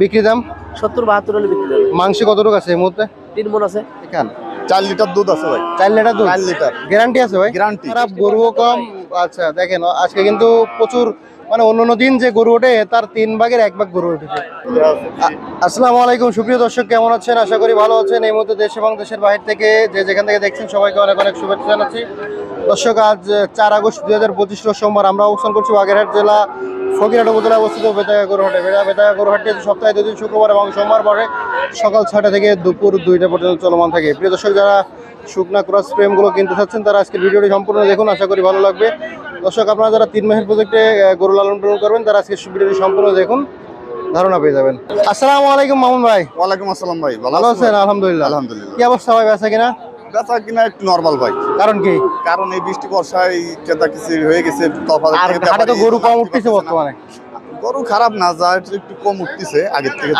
বিক্রি দাম? সত্তর বাহাত্তর হলে বিক্রি দাম। মাংস কত কতটুকু আছে এই মুহূর্তে? তিন মন আছে। এখান। চার লিটার দুধ আছে ভাই। চার লিটার দুধ? চার লিটার। গ্যারান্টি আছে ভাই? গ্যারান্টি। খারাপ গরুও কম। আচ্ছা দেখেন আজকে কিন্তু প্রচুর মানে অন্য দিন যে গরু ওঠে, তার তিন ভাগের এক ভাগ গরু উঠেছে। আসসালামু আলাইকুম, সুপ্রিয় দর্শক, কেমন আছেন? আশা করি ভালো আছেন। এই মুহূর্তে দেশ এবং দেশের বাইরে থেকে যে যেখান থেকে দেখছেন সবাইকে অনেক অনেক শুভেচ্ছা জানাচ্ছি। দর্শক, আজ চার আগস্ট দুই হাজার পঁচিশ সোমবার আমরা অবস্থান করছি বাগেরহাট জেলা, ফকিরহাট উপজেলা অবস্থিত বেতাগা গরুহাটে। বেতাগা গরুহাটটি আছে সপ্তাহে দুদিন শুক্রবার এবং সোমবার পরে সকাল ছয়টা থেকে দুপুর দুইটা পর্যন্ত চলমান থাকে। প্রিয় দর্শক, যারা শুকনা ক্রস ফ্রেমগুলো কিনতে চাচ্ছেন, তারা আজকের ভিডিওটি সম্পূর্ণ দেখুন। আশা করি ভালো লাগবে। দর্শক আপনারা যারা তিন মাসের প্রজেক্টে গরু লালন পালন করবেন তারা আজকে ভিডিওটি সম্পূর্ণ দেখুন ধারণা পেয়ে যাবেন। আসসালামু আলাইকুম মামুন ভাই। ওয়ালাইকুম আসসালাম ভাই ভালো আছেন আলহামদুলিল্লাহ। আলহামদুলিল্লাহ। কি অবস্থা ভাই বেচা কিনা? বেচা কিনা একটু নর্মাল ভাই। কারণ কি? কারণ এই বৃষ্টি বর্ষায় কিছু হয়ে গেছে আর তো গরু কম উঠতেছে বর্তমানে। গরু খারাপ না যা একটু কম উঠতেছে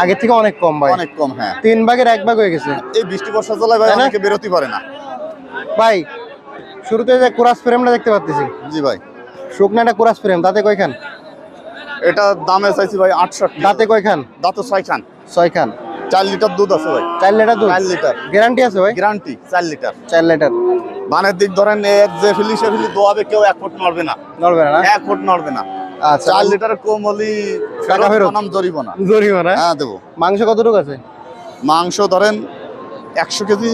থেকে থেকে অনেক কম ভাই। অনেক কম হ্যাঁ। তিন ভাগের এক ভাগ হয়ে গেছে। এই বৃষ্টি বর্ষা চলায় ভাই? অনেকে বেরোতে পারে না। ভাই শুরুতে যে কোরাস ফ্রেমটা দেখতে পাচ্ছি। জি ভাই। শুকনাটা কোরাস ফ্রেম দাঁতে কয়খান? এটা দামে চাইছি ভাই আটষট্টি। দাঁতে কয়খান? দাঁত ছয় খান ছয় খান চার লিটার দুধ আছে ভাই। চার লিটার দুধ? চার লিটার। গ্যারান্টি আছে ভাই? গ্যারান্টি চার লিটার। চার লিটার। বানের দিক ধরেন এর যে ফিলি সে ফিলি দোয়াবে কেউ এক ফুট নড়বে না। নড়বে না না? এক ফুট নড়বে না। আচ্ছা। চার লিটার কম হলি টাকা ফেরত। নাম জরিমানা জরিমানা হ্যাঁ দেবো। মাংস কতটুকু আছে? মাংস ধরেন একশো কেজি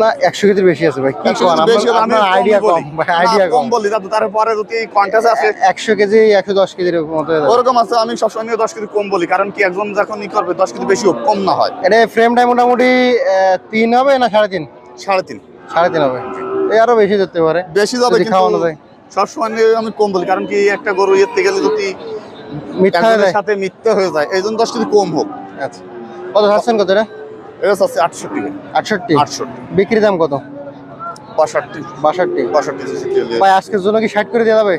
না একশো কেজির বেশি আছে ভাই। কি 100 কোন? কেজি বেশি হলে আমি আপনার আইডিয়া কম ভাই আইডিয়া কম বলি তারপরে যদি কন্টাস আছে একশো কেজি একশো দশ কেজির মতো ওরকম আছে আমি সবসময় দশ কেজি কম বলি কারণ কি একজন যখন ই করবে দশ কেজি বেশি হোক কম না হয়। এটা ফ্রেমটা মোটামুটি তিন হবে না সাড়ে তিন? সাড়ে তিন। সাড়ে তিন হবে। এই আরও বেশি যেতে পারে। বেশি যাবে খাওয়ানো যায়। সবসময় নিয়ে আমি কম বলি কারণ কি একটা গরু ইয়েতে গেলে যদি মিথ্যা হয়ে যায়। সাথে মিথ্যে হয়ে যায় এই জন্য দশ কেজি কম হোক। আচ্ছা। কত ছাড়ছেন কত এটা এটা আছে আটষট্টি। আটষট্টি? আটষট্টি। বিক্রি দাম কত? বাষট্টি। বাষট্টি? বাষট্টি ভাই আজকের জন্য কি ষাট করে দেওয়া যাবে?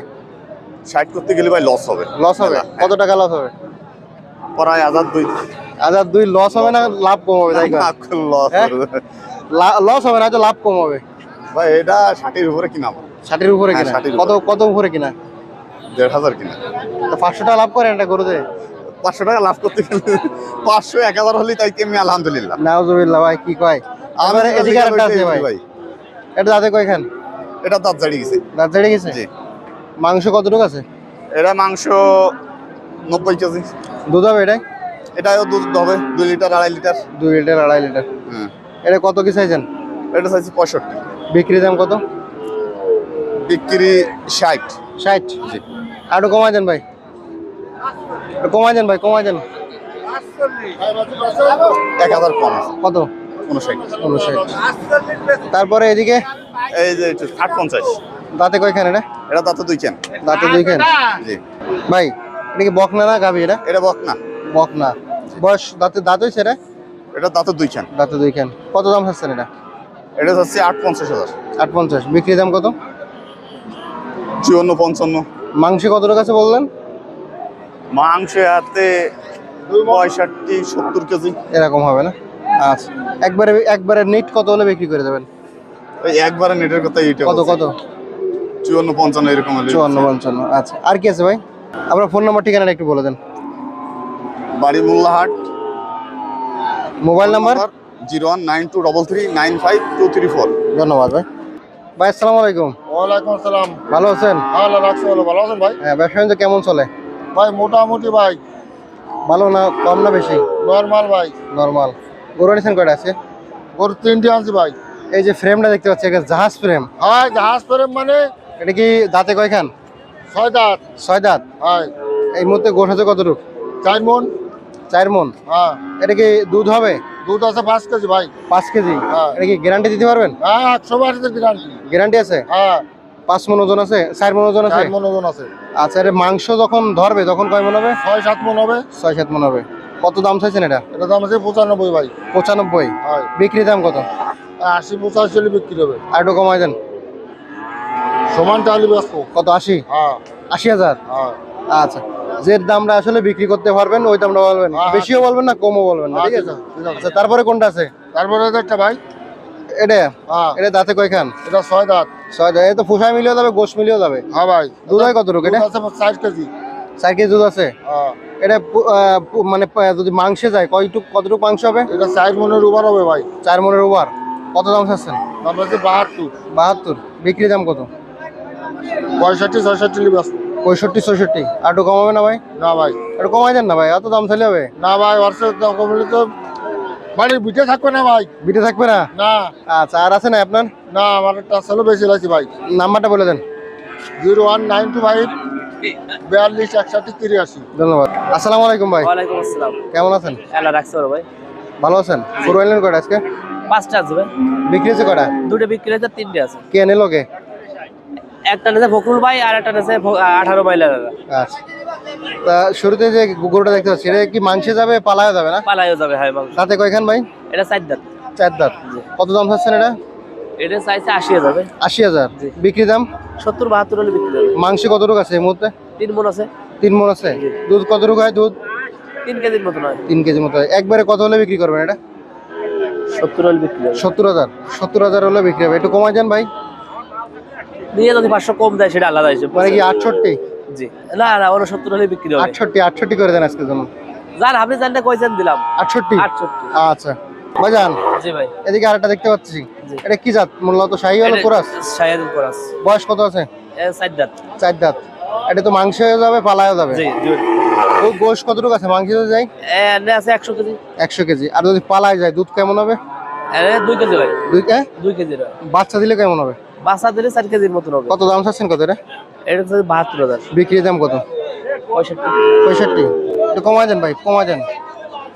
ষাট করতে গেলে ভাই লস হবে। লস হবে? কত টাকা লস হবে? প্রায় হাজার দুই। আচ্ছা দুই লস হবে না লাভ কম হবে তাই লস হ্যাঁ? লস হবে না তো লাভ কম হবে। ভাই এটা ষাটের উপরে কিনা। ষাটের উপরে হ্যাঁ, কিনা? 60 কত কত উপরে কিনা? দেড় হাজার কিনা। তো পাঁচশো টাকা লাভ করেন এটা গরুতে? পাঁচশো টাকা লাভ করতে গেলে পাঁচশো এক হাজার হলেই তাই আমি আলহামদুলিল্লাহ। নাউজুবিল্লাহ ভাই কি কয়? এবারে এদিকে আরেকটা আছে ভাই। এটা দাঁতে কয়খান? এটা দাঁত জাড়ি গেছে। দাঁত জেড়ে গেছে? জি। মাংস কতটুকু আছে? এটা মাংস নব্বই কেজি। দুধ হবে এটাই? এটাও দুধ হবে দুই লিটার আড়াই লিটার। দুই লিটার আড়াই লিটার। হ্যাঁ এটা কত কি চাইছেন এটা চাইছি পঁয়ষট্টি। বিক্রি দাম কত? বিক্রি ষাট। ষাট? জি। আর কমাই দেন ভাই। কমাই দেন ভাই কমাই দেন। এক হাজার কম কত? উনষাট। উনষাট। তারপরে এদিকে? এই যে পঞ্চাশ। দাঁতে কয়খান এটা এটা দাঁতে দুই কেন দাঁতে দুই খান জি। ভাই এটা কি বকনা না গাবি এটা? এটা বকনা। বকনা। বয়স দাঁতে দাঁত হয়েছে এটা? এটা দাঁতে দুই কেন দাঁতে দুই খান কত দাম চাচ্ছেন এটা? এটা হচ্ছে আট পঞ্চাশ হাজার। আট পঞ্চাশ। বিক্রি দাম কত? চুয়ান্ন পঞ্চান্ন। মাংস কত টাকা আছে বললেন? মাংস হাতে পঁয়ষট্টি সত্তর কেজি। এরকম হবে না? আচ্ছা। একবারে একবারে নেট কত হলে বিক্রি করে দেবেন? ওই একবারে নেটের কথা এইটা কত কত? চুয়ান্ন পঞ্চান্ন এরকম হলে চুয়ান্ন পঞ্চান্ন। আচ্ছা। আর কি আছে ভাই? আপনার ফোন নাম্বার ঠিকানাটা একটু বলে দেন। বাড়ি Mollahat mobile number? Zero one nine two double three nine five two three four. ধন্যবাদ ভাই। ভাই আসসালামু আলাইকুম। ওয়ালাইকুম আসসালাম। ভালো আছেন? ভালো রাখছো ভালো। ভালো আছেন ভাই? হ্যাঁ ব্যবসা বাণিজ্য কেমন চলে? ভাই মোটামুটি ভাই। ভালো না কম না বেশি? নর্মাল ভাই। নর্মাল গরু নিছেন কয়টা আছে ওর তিনটে আনছি ভাই। এই যে ফ্রেমটা দেখতে পাচ্ছি একটা জাহাজ ফ্রেম হয় জাহাজ ফ্রেম মানে এটা কি দাঁতে কয়খান? ছয় দাঁত। ছয় দাঁত? হয় এই মুহূর্তে গোট আছে কতটুকু? চার মন। চার মন? হ্যাঁ। এটা কি দুধ হবে? দুধ আছে পাঁচ কেজি ভাই। পাঁচ কেজি? হ্যাঁ। এটা কি গ্যারান্টি দিতে পারবেন? হ্যাঁ একশো বাড়িতে গ্যারান্টি গ্যারান্টি আছে? হ্যাঁ। পাঁচ মন ওজন আছে? চার মন ওজন আছে? মন ওজন আছে। আচ্ছা এটা মাংস যখন ধরবে তখন কয় মন হবে? ছয় সাত মন হবে। ছয় সাত মন হবে। কত দাম চাইছেন এটা? এটা দাম আছে পঁচানব্বই ভাই। পঁচানব্বই। হয়। বিক্রি দাম কত? আশি পঁচাশি হলে বিক্রি হবে। আর একটু কমাই দেন। সমান টালি ব্যস্ত। কত আশি? হ্যাঁ। আশি হাজার? আচ্ছা যে দামটা আসলে বিক্রি করতে পারবেন ওই দামটা বলবেন। হ্যাঁ। বেশিও বলবেন না কমও বলবেন না ঠিক আছে? আচ্ছা তারপরে কোনটা আছে? তারপরে একটা ভাই। এটা? হ্যাঁ। এটা দাঁতে কয়খান? এটা ছয় দাঁত। ছয় দাঁত তো ফুসাই মিলিয়েও যাবে গোশ মিলিয়েও যাবে। হ্যাঁ ভাই। দুধ হয় কত রোগ এটা? চার কেজি। চার কেজি দুধ আছে? হ্যাঁ। এটা মানে যদি মাংসে যায় কয়টুক কতটুকু মাংস হবে? এটা চার মনের উপর হবে ভাই। চার মনের ওভার কত দাম চাচ্ছেন? দাম হচ্ছে বাহাত্তর। বাহাত্তর। বিক্রি দাম কত? পঁয়ষট্টি ছয়ষট্টি পঁয়ষট্টি ছষট্টি আর একটু কমাবে না ভাই? না ভাই। একটু কমাই দেন না ভাই এত দাম চাইলে হবে? না ভাই দাম কমলে তো বাড়ির বিটে থাকবে না ভাই। বিটে থাকবে না? না। আচ্ছা আর আছে না আপনার? না আমার একটা আসলে বেশি লাগছে ভাই। নাম্বারটা বলে দেন। Zero one nine two five বিয়াল্লিশ একষট্টি তিরাশি। ধন্যবাদ। আসসালামু আলাইকুম ভাই। ওয়ালাইকুম আসসালাম। কেমন আছেন? এলা রাখছে ভাই। ভালো আছেন? শুরু হইলেন কয়টা আজকে? পাঁচটা আছে ভাই। বিক্রি হয়েছে কয়টা? দুটো বিক্রি হয়েছে তিনটে আছে। কে এনে লোকে একটা নেছে ফকরুল ভাই আর একটা নেছে আঠারো বাইলার আচ্ছা। তা শুরুতে যে গরুটা দেখতে পাচ্ছি এটা কি মাংসে যাবে পালায় যাবে না? পালাইও যাবে হাই মাংস। তাতে কয়খান ভাই? এটা চার দাঁত। চার দাঁত। কত দাম চাচ্ছেন এটা? এটা চাইছে আশি যাবে আশি হাজার। বিক্রি দাম? সত্তর বাহাত্তর হলে বিক্রি হবে। মাংস কতটুকু আছে এই মুহূর্তে? তিন মন আছে। তিন মন আছে। দুধ কতটুকু হয় দুধ? তিন কেজির মতন হয়। তিন কেজি মতো হয়। একবারে কত হলে বিক্রি করবেন এটা? সত্তর হলে বিক্রি সত্তর হাজার। সত্তর হাজার হলে বিক্রি হবে। একটু কমাই যান ভাই। নিয়ে যদি পাঁচশো কম দেয় সেটা আলাদা হিসেবে মানে কি আটষট্টি? জি। না না ওরা সত্তর হলে বিক্রি হবে। আটষট্টি আটষট্টি করে দেন আজকের জন্য। যান আপনি কয়ছেন দিলাম। আটষট্টি? আটষট্টি। আচ্ছা। ভাইজান জি ভাই। এদিকে আরেকটা দেখতে পাচ্ছি। এটা কি জাত? মূলত শাহি হলো কোরাস? কোরাস। বয়স কত আছে? চার দাঁত। চার দাঁত। এটা তো মাংস হয়ে যাবে পালায়ও যাবে। জি গোশ কতটুকু আছে? মাংস যদি যায় আছে একশো কেজি। একশো কেজি। আর যদি পালায় যায় দুধ কেমন হবে? দুই কেজি হয় দুই হ্যাঁ? দুই কেজির হয় বাচ্চা দিলে কেমন হবে? বাসা দিলে চার কেজির মতন হবে। কত দাম চাচ্ছেন কত এটা? এটা হচ্ছে বাহাত্তর হাজার। বিক্রি দাম কত? পঁয়ষট্টি। পঁয়ষট্টি। একটু কমাই দেন ভাই দেন।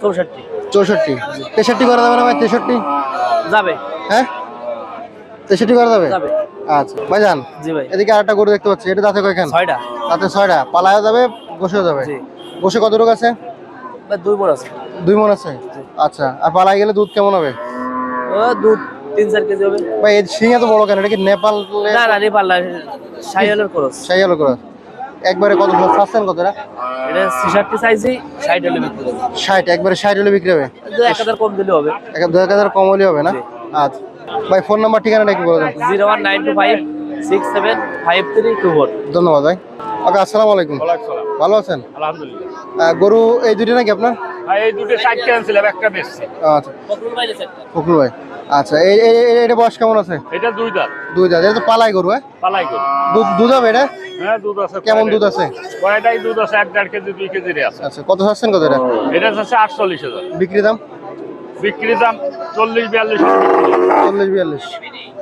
চৌষট্টি। চৌষট্টি। তেষট্টি করে দেবে না ভাই তেষট্টি? যাবে। হ্যাঁ? তেষট্টি করে যাবে? আচ্ছা ভাইজান জি ভাই। এদিকে আরেকটা গরু দেখতে পাচ্ছি এটা দাঁতে কয়খান ছয়টা। দাঁতে ছয়টা। পালায়ও যাবে বসেও যাবে। জি। বসে কতটুকু আছে? বা দুই মন আছে। দুই মন আছে? আচ্ছা আর পালাই গেলে দুধ কেমন হবে? ও দুধ তিন চার কেজি হবে। ভাই এই বড় কেন? এটা কি নেপাল না না নেপাল না হলো একবারে কত চাচ্ছেন কত এটা ষাট হলে বিক্রি হবে। ষাট একবারে ষাট হলে বিক্রি হবে? দু এক হাজার কম দিলে হবে। দু এক হাজার কম হলে হবে না? আচ্ছা। ভাই ফোন নাম্বার ঠিকানাটা কি বলে দেন। Zero one nine two five six seven five three two four. ধন্যবাদ ভাই। ওকে আসসালামু আলাইকুম। ভালো আছেন? আলহামদুলিল্লাহ। গরু এই দুটি নাকি আপনার? এই দুটো ক্যান্সেল একটা বেশি আচ্ছা। ফখরুল ভাই। আচ্ছা এই এটা বয়স কেমন আছে? এটা দুই দাঁত। দুই দাঁত এটা তো পালাই গরু হ্যাঁ? পালাই গরু। দুধ দুধ হবে এটা? হ্যাঁ দুধ আছে কেমন দুধ আছে? কয়টাই দুধ আছে? এক দেড় কেজি দুই কেজির আছে। আচ্ছা কত চাচ্ছেন কত এটা? এটা আছে আটচল্লিশ হাজার। বিক্রি দাম? বিক্রির দাম চল্লিশ বিয়াল্লিশ চল্লিশ বিয়াল্লিশ।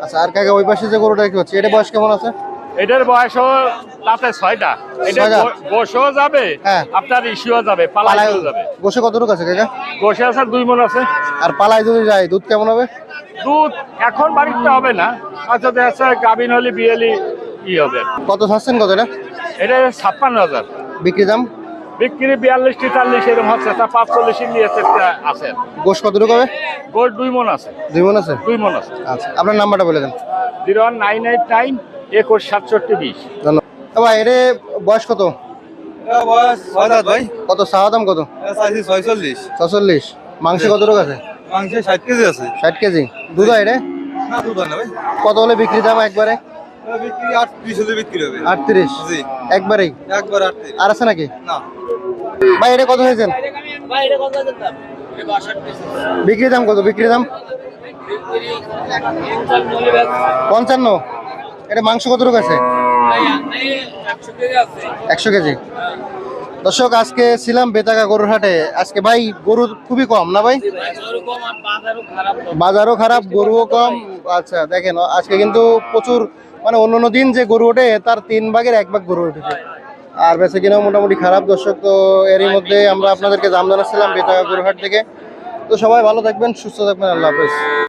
আচ্ছা আর কাকা ওই পাশে যে গরুটা কি হচ্ছে এটা বয়স কেমন আছে? এটার বয়স তাতে ছয়টা। এটা? গোসও যাবে হ্যাঁ। আপনার ইস্যুও যাবে পালাইও যাবে। বসে কতটুকু আছে কাকা? গোসে আছে দুই মন আছে। আর পালাই যদি যায় দুধ কেমন হবে? দুধ এখন বাড়িতে হবে না আচ্ছা দেখা গাভিন হলে বিয়েলি ই হবে। কত চাচ্ছেন কত এটা? এটা ছাপ্পান্ন হাজার। বিক্রি দাম? বিক্রি বিয়াল্লিশ তেতাল্লিশ এরকম হচ্ছে তা পাঁচচল্লিশ নিয়ে আছে। গোস কতটুকু হবে? গোল দুই মন আছে। দুই মন আছে? দুই মন আছে। আচ্ছা আপনার নাম্বারটা বলে দেন। Zero one nine eight nine একুশ সাতষট্টি বিশ। ভাই এর বয়স কত? বয়স ভাই। কত? চাওয়া দাম কত? ছয়চল্লিশ। মাংস কতটুকু আছে? মাংসে ষাট কেজি আছে। ষাট কেজি। দুধ হয় রে? না দুধ না ভাই। কত হলে বিক্রি দাম একবারে? আটত্রিশ একবারেই? আর আছে নাকি? ভাই এটা কত হয়েছেন বিক্রি দাম কত? বিক্রি দাম? পঞ্চান্ন। এটা মাংস কতটুকু আছে? একশো কেজি দর্শক আজকে ছিলাম বেতাকা গরুর হাটে। আজকে ভাই গরু খুবই কম না ভাই? বাজারও খারাপ গরুও কম। আচ্ছা দেখেন আজকে কিন্তু প্রচুর মানে অন্য অন্য দিন যে গরু ওঠে তার তিন ভাগের এক ভাগ গরু উঠেছে। আর বেঁচে কিনাও মোটামুটি খারাপ দর্শক তো এরই মধ্যে আমরা আপনাদেরকে দাম জানাচ্ছিলাম বেতাকা গরুহাট থেকে। তো সবাই ভালো থাকবেন সুস্থ থাকবেন আল্লাহ হাফেজ।